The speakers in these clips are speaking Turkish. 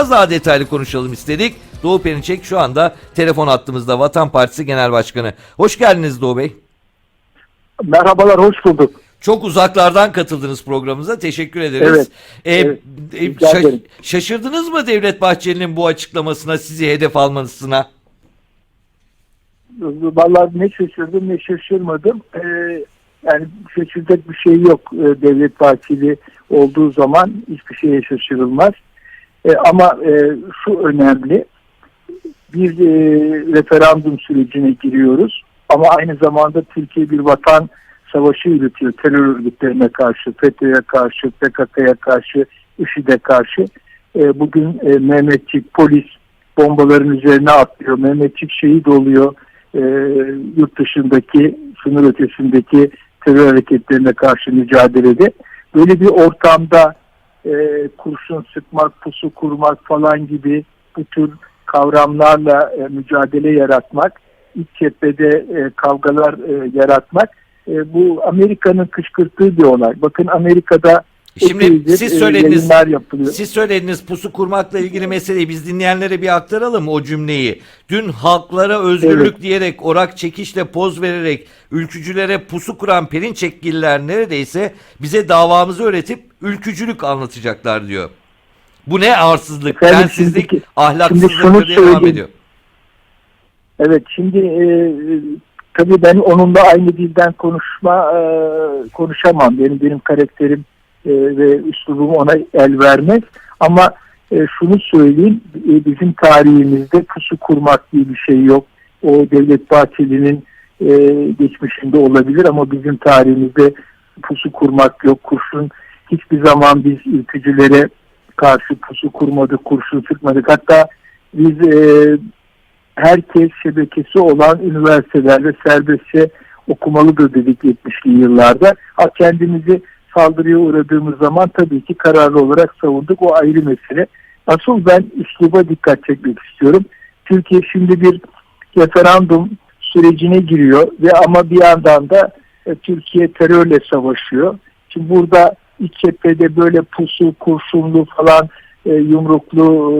Biraz daha detaylı konuşalım istedik. Doğu Perinçek şu anda telefon attığımızda Vatan Partisi Genel Başkanı. Hoş geldiniz Doğu Bey. Merhabalar, hoş bulduk. Çok uzaklardan katıldınız programımıza. Teşekkür ederiz. Evet, Ee, evet. e, şaş- ederim. şaşırdınız mı Devlet Bahçeli'nin bu açıklamasına, sizi hedef almasına? Vallahi ne şaşırdım ne şaşırmadım. Ee, yani şaşıracak bir şey yok. Ee, Devlet Bahçeli olduğu zaman hiçbir şeye şaşırılmaz. Ee, ama e, şu önemli. Bir e, referandum sürecine giriyoruz. Ama aynı zamanda Türkiye bir vatan savaşı yürütüyor. Terör örgütlerine karşı, FETÖ'ye karşı, PKK'ya karşı, IŞİD'e karşı. E, bugün e, Mehmetçik polis bombaların üzerine atlıyor. Mehmetçik şehit oluyor. E, yurt dışındaki, sınır ötesindeki terör hareketlerine karşı mücadelede. Böyle bir ortamda e, kurşun sıkmak, pusu kurmak falan gibi bu tür kavramlarla e, mücadele yaratmak, iç cephede e, kavgalar e, yaratmak e, bu Amerika'nın kışkırttığı bir olay. Bakın Amerika'da Şimdi siz e, söylediniz, yayınlar yapılıyor. siz söylediniz pusu kurmakla ilgili meseleyi biz dinleyenlere bir aktaralım o cümleyi. Dün halklara özgürlük Evet. diyerek, orak çekişle poz vererek ülkücülere pusu kuran Perinçekgiller neredeyse bize davamızı öğretip ülkücülük anlatacaklar diyor. Bu ne arsızlık, Efendim, densizlik, şimdiki- ahlaksızlık şimdi diye devam ediyor. Evet şimdi e, tabii ben onunla aynı dilden konuşma e, konuşamam. Benim benim karakterim e, ve üslubum ona el vermez. Ama e, şunu söyleyeyim e, bizim tarihimizde pusu kurmak diye bir şey yok. O Devlet Bahçeli'nin e, geçmişinde olabilir ama bizim tarihimizde pusu kurmak yok. Kurşun hiçbir zaman biz ülkücülere karşı pusu kurmadık, kurşun sıkmadık. Hatta biz e, herkes şebekesi olan üniversitelerde serbestçe okumalıdır dedik 70'li yıllarda. Ha kendimizi saldırıya uğradığımız zaman tabii ki kararlı olarak savunduk. O ayrı mesele. Asıl ben üsluba dikkat çekmek istiyorum. Türkiye şimdi bir referandum sürecine giriyor ve ama bir yandan da e, Türkiye terörle savaşıyor. Şimdi burada iç cephede böyle pusu, kurşunlu falan e, yumruklu,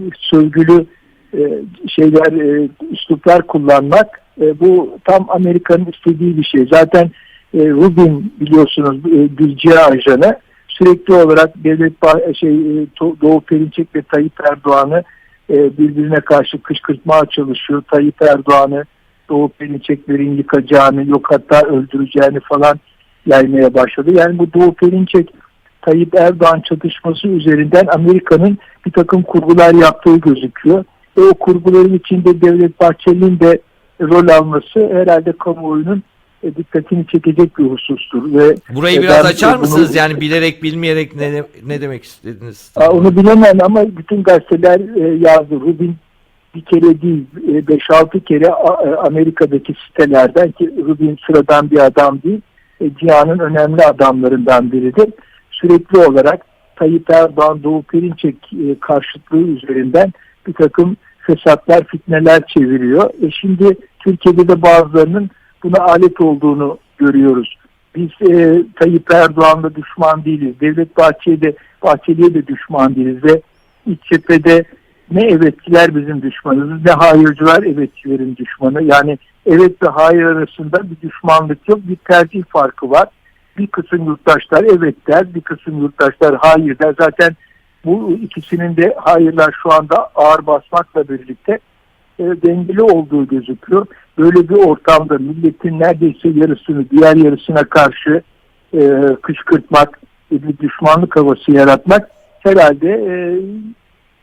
e, sövgülü e, şeyler, e, üsluplar kullanmak e, bu tam Amerika'nın istediği bir şey. Zaten e, Rubin biliyorsunuz e, CIA ajanı sürekli olarak devlet Bah- şey e, Doğu Perinçek ve Tayyip Erdoğan'ı e, birbirine karşı kışkırtmaya çalışıyor. Tayyip Erdoğan'ı Doğu Perinçeklerin yıkacağını yok hatta öldüreceğini falan yaymaya başladı. Yani bu Doğu Perinçek Tayyip Erdoğan çatışması üzerinden Amerika'nın bir takım kurgular yaptığı gözüküyor. Ve o kurguların içinde Devlet Bahçeli'nin de rol alması herhalde kamuoyunun e, dikkatini çekecek bir husustur. Ve Burayı e, biraz ben açar bunu- mısınız? Yani bilerek bilmeyerek ne, ne demek istediniz? Onu bilemem ama bütün gazeteler e, yazdı. Rubin bir kere değil, 5-6 kere Amerika'daki sitelerden ki Rubin sıradan bir adam değil, Cihan'ın önemli adamlarından biridir. Sürekli olarak Tayyip Erdoğan, Doğu Perinçek karşıtlığı üzerinden bir takım fesatlar, fitneler çeviriyor. E şimdi Türkiye'de de bazılarının buna alet olduğunu görüyoruz. Biz e, Tayyip Erdoğan'la düşman değiliz. Devlet Bahçeli'ye Bahçeli'ye de düşman değiliz ve iç cephede ne evetçiler bizim düşmanımız ne hayırcılar evetçilerin düşmanı. Yani evet ve hayır arasında bir düşmanlık yok. Bir tercih farkı var. Bir kısım yurttaşlar evet der, bir kısım yurttaşlar hayır der. Zaten bu ikisinin de hayırlar şu anda ağır basmakla birlikte e, dengeli olduğu gözüküyor. Böyle bir ortamda milletin neredeyse yarısını diğer yarısına karşı e, kışkırtmak, bir düşmanlık havası yaratmak herhalde e,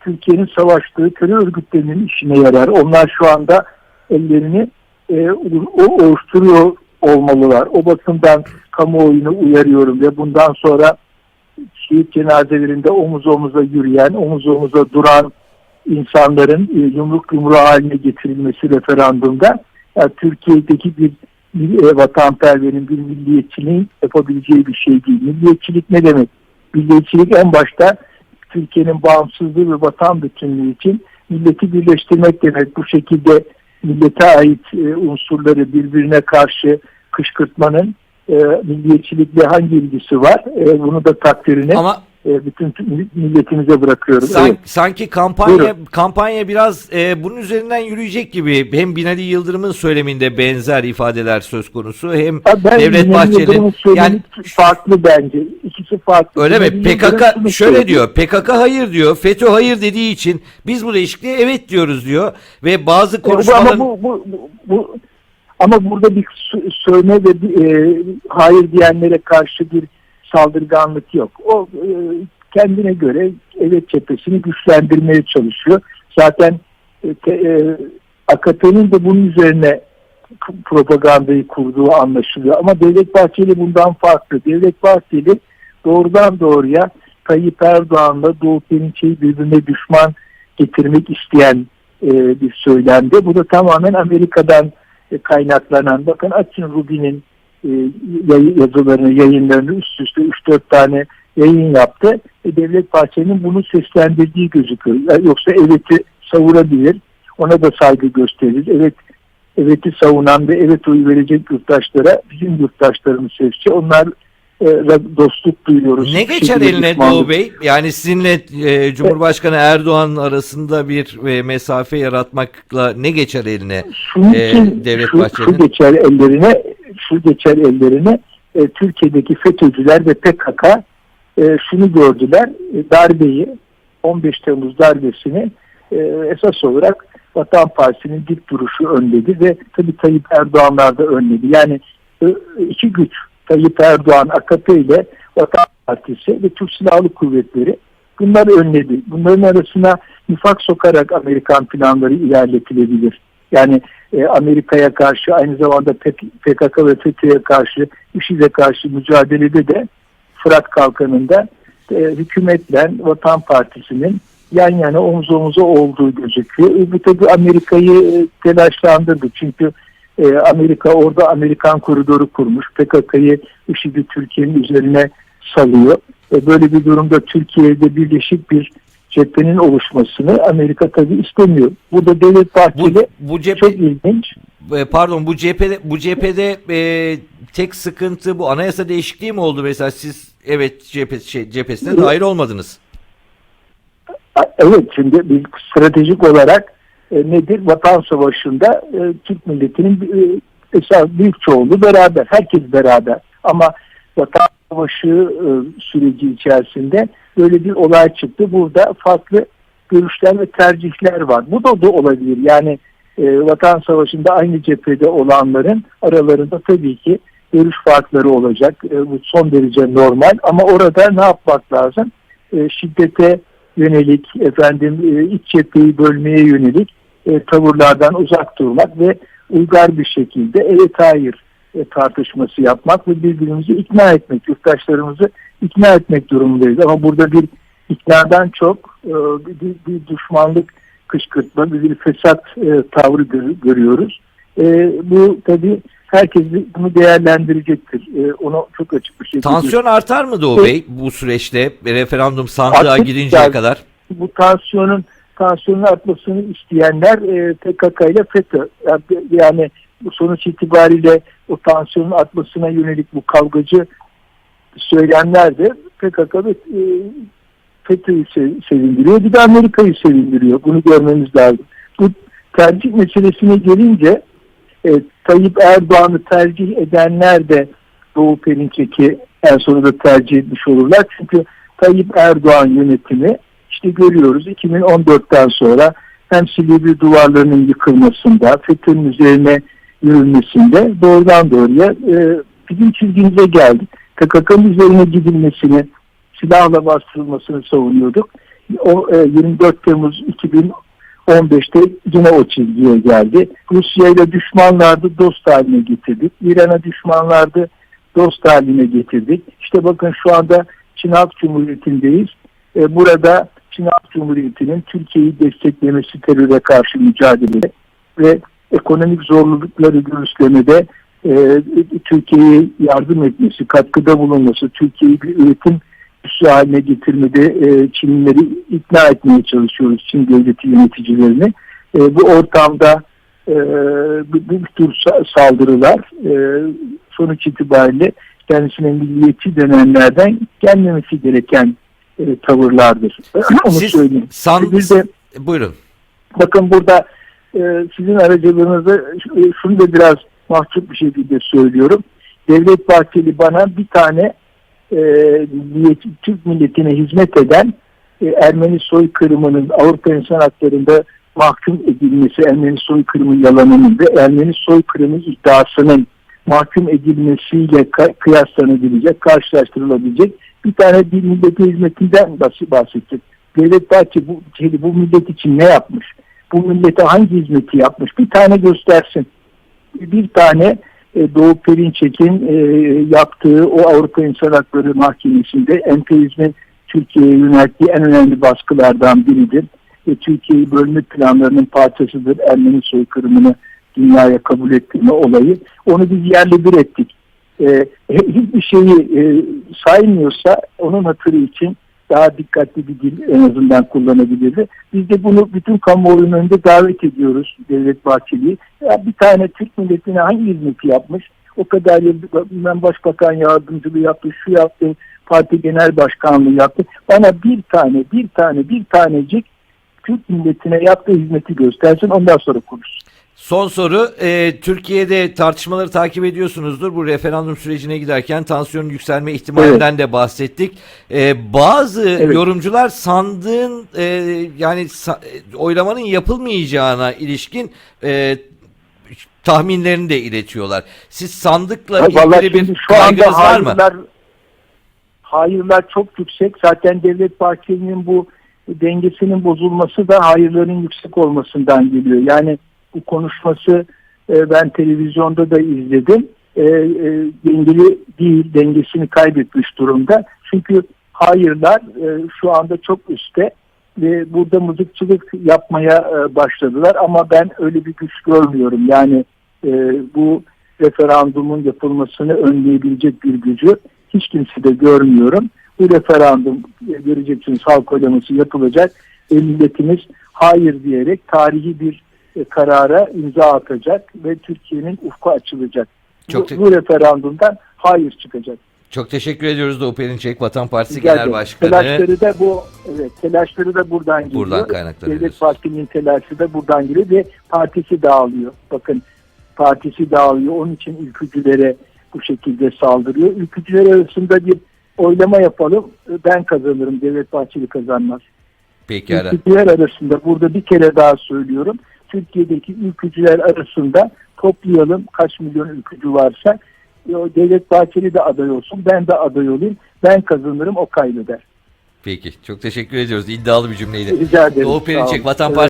Türkiye'nin savaştığı terör örgütlerinin işine yarar. Onlar şu anda ellerini e, o, oluşturuyor olmalılar. O bakımdan kamuoyunu uyarıyorum ve bundan sonra şehit cenazelerinde omuz omuza yürüyen, omuz omuza duran insanların e, yumruk yumruğa haline getirilmesi referandumda yani Türkiye'deki bir e, vatanperverin, bir milliyetçiliğin yapabileceği bir şey değil. Milliyetçilik ne demek? Milliyetçilik en başta Türkiye'nin bağımsızlığı ve vatan bütünlüğü için milleti birleştirmek demek. Bu şekilde millete ait e, unsurları birbirine karşı kışkırtmanın e, milliyetçilikle hangi ilgisi var? E, bunu da takdirini Ama e, bütün milletimize bırakıyorum. San- Evet. Sanki kampanya Buyurun. kampanya biraz e, bunun üzerinden yürüyecek gibi. Hem Binali Yıldırım'ın söyleminde benzer ifadeler söz konusu hem Ha, Ben Devlet Bahçeli yani farklı bence. İkisi farklı. öyle mi? Binali PKK şöyle diyor. PKK hayır diyor. FETÖ hayır dediği için biz bu değişikliğe evet diyoruz diyor ve bazı E, konuşmaların Ama bu, bu, bu, bu- ama burada bir sö- sövme ve bir, e, hayır diyenlere karşı bir saldırganlık yok. O e, kendine göre evet cephesini güçlendirmeye çalışıyor. Zaten e, te, e, AKP'nin de bunun üzerine propagandayı kurduğu anlaşılıyor. Ama Devlet Bahçeli bundan farklı. Devlet Bahçeli doğrudan doğruya Tayyip Erdoğan'la Doğu Perinçek'i birbirine düşman getirmek isteyen e, bir söylemdi. Bu da tamamen Amerika'dan e, kaynaklanan. Bakın açın Rubin'in yazılarını, yayınlarını üst üste 3-4 tane yayın yaptı. E, Devlet Bahçeli'nin bunu seslendirdiği gözüküyor. Yoksa evet'i savurabilir. Ona da saygı gösterir. Evet evet'i savunan ve evet oyu verecek yurttaşlara bizim yurttaşlarımız seçti. Onlar e, dostluk duyuyoruz. ne geçer eline düşmanlık- Doğu Bey? Yani sizinle e, Cumhurbaşkanı Erdoğan arasında bir e, mesafe yaratmakla ne geçer eline? Şunun için Devlet şu, şu Bahçeli'nin- geçer ellerine, şu geçer ellerine e, Türkiye'deki FETÖ'cüler ve PKK e, şunu gördüler, e, darbeyi 15 Temmuz darbesini e, esas olarak Vatan Partisi'nin dik duruşu önledi ve tabii Tayyip Erdoğanlar da önledi. Yani e, iki güç Tayyip Erdoğan AKP ile Vatan Partisi ve Türk Silahlı Kuvvetleri bunları önledi. Bunların arasına nifak sokarak Amerikan planları ilerletilebilir. Yani e, Amerika'ya karşı aynı zamanda PKK ve FETÖ'ye karşı, IŞİD'e karşı mücadelede de Fırat Kalkanı'nda e, hükümetle Vatan Partisi'nin yan yana omuz omuza olduğu gözüküyor. E, bu tabii Amerika'yı e, telaşlandırdı. Çünkü Amerika orada Amerikan koridoru kurmuş. PKK'yı IŞİD'i Türkiye'nin üzerine salıyor. Böyle bir durumda Türkiye'de birleşik bir cephenin oluşmasını Amerika tabii istemiyor. Burada Devlet Bu, Bahçeli bu cephe, çok ilginç. e, pardon bu cephede bu cephede e, tek sıkıntı bu anayasa değişikliği mi oldu mesela siz evet cephesi şey, cephesine dahil olmadınız. Evet şimdi biz stratejik olarak e, nedir? Vatan Savaşı'nda e, Türk milletinin e, esas büyük çoğunluğu beraber. Herkes beraber. Ama Vatan Savaşı e, süreci içerisinde böyle bir olay çıktı. Burada farklı görüşler ve tercihler var. Bu da, da olabilir. Yani e, Vatan Savaşı'nda aynı cephede olanların aralarında tabii ki görüş farkları olacak. E, bu son derece normal. Ama orada ne yapmak lazım? E, şiddete yönelik, efendim e, iç cepheyi bölmeye yönelik e, tavırlardan uzak durmak ve uygar bir şekilde evet hayır e, tartışması yapmak ve birbirimizi ikna etmek, yurttaşlarımızı ikna etmek durumundayız. Ama burada bir iknadan çok e, bir, bir düşmanlık kışkırtma, bir, bir fesat e, tavrı gör, görüyoruz. E, bu tabii herkes bunu değerlendirecektir. E, onu çok açık bir şekilde Tansiyon artar mı Doğu Bey bu süreçte referandum sandığa Artık gidinceye yani- kadar? bu tansiyonun tansiyonun artmasını isteyenler e, PKK ile FETÖ. Yani, yani bu sonuç itibariyle o tansiyonun artmasına yönelik bu kavgacı söylemler de PKK ve e, FETÖ'yü se- sevindiriyor. Bir de Amerika'yı sevindiriyor. Bunu görmemiz lazım. Bu tercih meselesine gelince e, Tayyip Erdoğan'ı tercih edenler de Doğu Perinçek'i en sonunda tercih etmiş olurlar. Çünkü Tayyip Erdoğan yönetimi işte görüyoruz 2014'ten sonra hem Silivri duvarlarının yıkılmasında, FETÖ'nün üzerine yürülmesinde doğrudan doğruya e, bizim çizgimize geldi. PKK'nın üzerine gidilmesini, silahla bastırılmasını savunuyorduk. O e, 24 Temmuz 2015'te yine o çizgiye geldi. Rusya ile düşmanlardı, dost haline getirdik. İran'a düşmanlardı, dost haline getirdik. İşte bakın şu anda Çin Halk Cumhuriyeti'ndeyiz. E, burada Çin Halk Cumhuriyeti'nin Türkiye'yi desteklemesi teröre karşı mücadele ve ekonomik zorlukları göğüslemede e, Türkiye'ye yardım etmesi, katkıda bulunması, Türkiye'yi bir üretim üssü haline getirmede e, Çinlileri ikna etmeye çalışıyoruz Çin devleti yöneticilerini. E, bu ortamda e, bu, bu tür sa- saldırılar e, sonuç itibariyle kendisine milliyetçi denenlerden gelmemesi gereken e, tavırlardır. Onu Siz söyleyeyim. san- de Buyurun. bakın burada e, sizin aracılığınızı e, şunu da biraz mahcup bir şekilde söylüyorum. Devlet Bahçeli bana bir tane e, Türk milletine hizmet eden e, Ermeni soykırımının Avrupa İnsan Hakları'nda mahkum edilmesi, Ermeni soykırımı yalanının ve Ermeni soykırımı iddiasının mahkum edilmesiyle kıyaslanabilecek, karşılaştırılabilecek bir tane bir millete hizmetinden bahs- bahsettik. Devlet Bahçeli bu, bu millet için ne yapmış? Bu millete hangi hizmeti yapmış? Bir tane göstersin. Bir tane e, Doğu Perinçek'in e, yaptığı o Avrupa İnsan Hakları Mahkemesi'nde emperyalizmin Türkiye'ye yönelttiği en önemli baskılardan biridir. Ve Türkiye'yi bölme planlarının parçasıdır. Ermeni soykırımını dünyaya kabul ettirme olayı. Onu biz yerle bir ettik. E, hiçbir şeyi e, saymıyorsa onun hatırı için daha dikkatli bir dil en azından kullanabilirdi. Biz de bunu bütün kamuoyunun önünde davet ediyoruz Devlet Bahçeli'yi. Ya bir tane Türk milletine hangi hizmeti yapmış? O kadar yıl ben başbakan yardımcılığı yaptı, şu yaptı, parti genel başkanlığı yaptı. Bana bir tane, bir tane, bir tanecik Türk milletine yaptığı hizmeti göstersin ondan sonra konuşsun. Son soru. e, Türkiye'de tartışmaları takip ediyorsunuzdur. Bu referandum sürecine giderken tansiyonun yükselme ihtimalinden de bahsettik. E, bazı Evet. yorumcular sandığın e, yani sa- e, oylamanın yapılmayacağına ilişkin e, tahminlerini de iletiyorlar. Siz sandıkla Ha, Vallahi ilgili bir kaygınız var mı? hayırlar, çok yüksek. Zaten Devlet Bahçeli'nin bu dengesinin bozulması da hayırların yüksek olmasından geliyor. Yani konuşması e, ben televizyonda da izledim. E, e, dengeli değil, dengesini kaybetmiş durumda. Çünkü hayırlar e, şu anda çok üstte ve burada mızıkçılık yapmaya e, başladılar ama ben öyle bir güç görmüyorum. Yani e, bu referandumun yapılmasını önleyebilecek bir gücü hiç kimsede görmüyorum. Bu referandum e, göreceksiniz halk oylaması yapılacak ve milletimiz hayır diyerek tarihi bir karara imza atacak ve Türkiye'nin ufku açılacak. Çok bu, bu referandumdan hayır çıkacak. Çok teşekkür ediyoruz Doğu Perinçek, Vatan Partisi Rica Genel. Başkanı. Telaşları da bu evet telaşları da buradan geliyor. Buradan kaynaklanıyor. Devlet Partisi'nin telaşı da buradan geliyor ve partisi dağılıyor. Bakın partisi dağılıyor. Onun için ülkücülere bu şekilde saldırıyor. Ülkücüler arasında bir oylama yapalım. Ben kazanırım. Devlet Bahçeli kazanmaz. Pekala. Ülkücüler arasında burada bir kere daha söylüyorum. Türkiye'deki ülkücüler arasında toplayalım kaç milyon ülkücü varsa o Devlet Bahçeli de aday olsun. Ben de aday olayım. Ben kazanırım o kaybeder. Peki. Çok teşekkür ediyoruz. İddialı bir cümleydi. Rica ederim. Doğu Perinçek. Vatan. Partisi